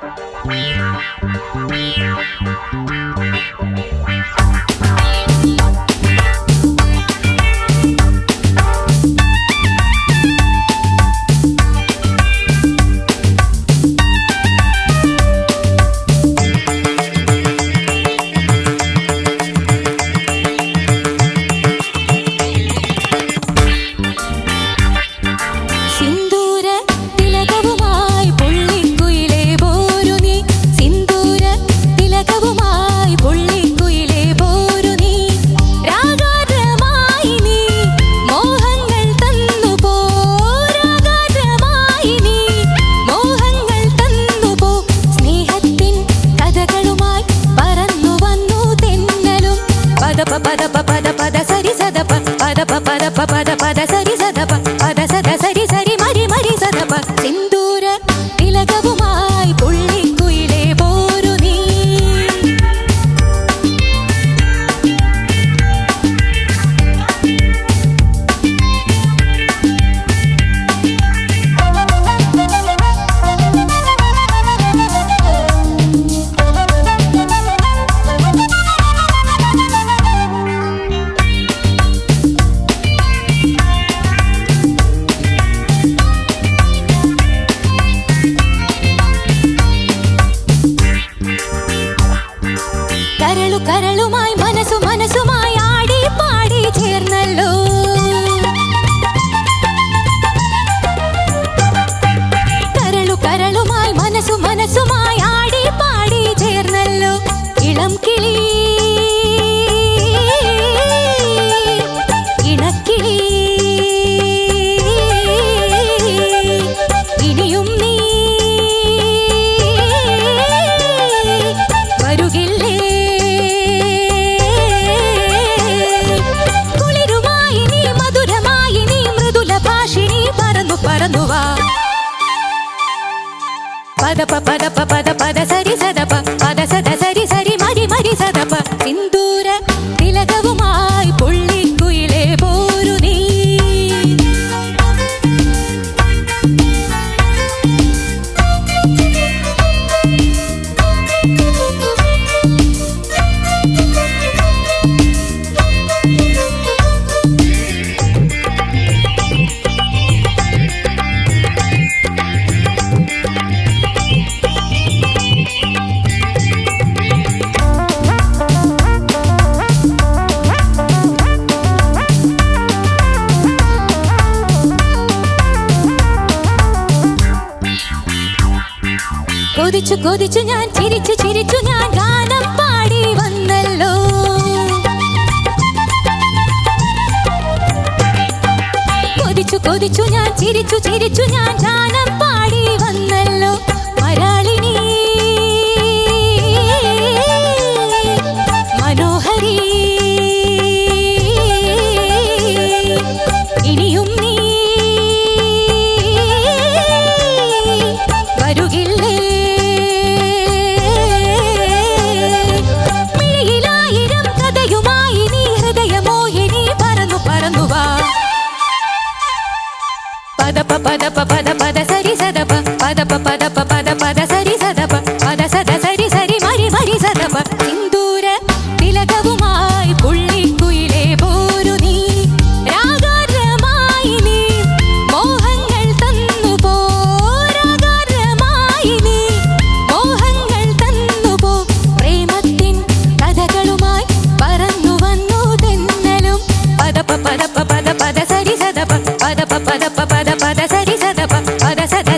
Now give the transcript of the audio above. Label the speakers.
Speaker 1: Thank you. Папа да കരളുമായി മനസ്സു മനസ്സുമായി ആടി പാടി ചേർന്നല്ലോ കരളു കരളുമായി മനസ്സു മനസ്സുമായി மறந்துவா பதப்ப பதப்ப பத பத சரி சதப்ப பத சத കൊതിച്ചു കൊതിച്ചു ഞാൻ ചിരിച്ചു ചിരിച്ചു ഞാൻ ഗാനം പാടി വന്നല്ലോ. കൊതിച്ചു കൊതിച്ചു ഞാൻ ചിരിച്ചു ചിരിച്ചു ഞാൻ ഗാനം പാടി വന്നല്ലോ. பத பத பத சரி சதப பத பத பத పద సరి సద పద సద